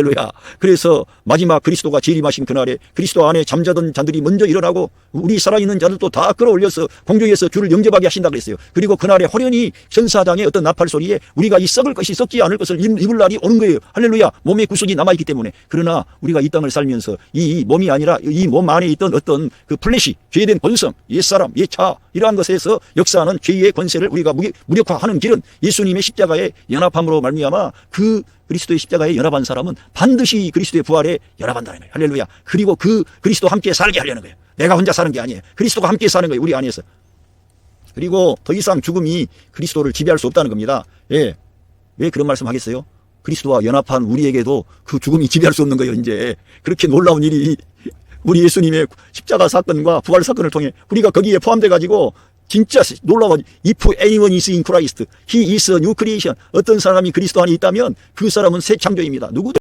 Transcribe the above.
할렐루야. 그래서 마지막 그리스도가 재림하신 그날에 그리스도 안에 잠자던 자들이 먼저 일어나고 우리 살아있는 자들도 다 끌어올려서 공중에서 주를 영접하게 하신다 그랬어요. 그리고 그날에 호련히 천사장의 어떤 나팔 소리에 우리가 이 썩을 것이 썩지 않을 것을 입- 입을 날이 오는 거예요. 할렐루야. 몸의 구석이 남아있기 때문에. 그러나 우리가 이 땅을 살면서 이 몸이 아니라 이 몸 안에 있던 어떤 그 플래시, 죄된 본성, 옛사람, 옛차 이러한 것에서 역사하는 죄의 권세를 우리가 무력화하는 길은 예수님의 십자가의 연합함으로 말미암아 그 그리스도의 십자가에 연합한 사람은 반드시 그리스도의 부활에 연합한다는 거예요. 할렐루야. 그리고 그 그리스도 함께 살게 하려는 거예요. 내가 혼자 사는 게 아니에요. 그리스도가 함께 사는 거예요. 우리 안에서. 그리고 더 이상 죽음이 그리스도를 지배할 수 없다는 겁니다. 예. 왜 그런 말씀 하겠어요? 그리스도와 연합한 우리에게도 그 죽음이 지배할 수 없는 거예요, 이제. 그렇게 놀라운 일이 우리 예수님의 십자가 사건과 부활 사건을 통해 우리가 거기에 포함돼 가지고 진짜 놀라운 if anyone is in Christ, he is a new creation. 어떤 사람이 그리스도 안에 있다면 그 사람은 새 창조입니다. 누구도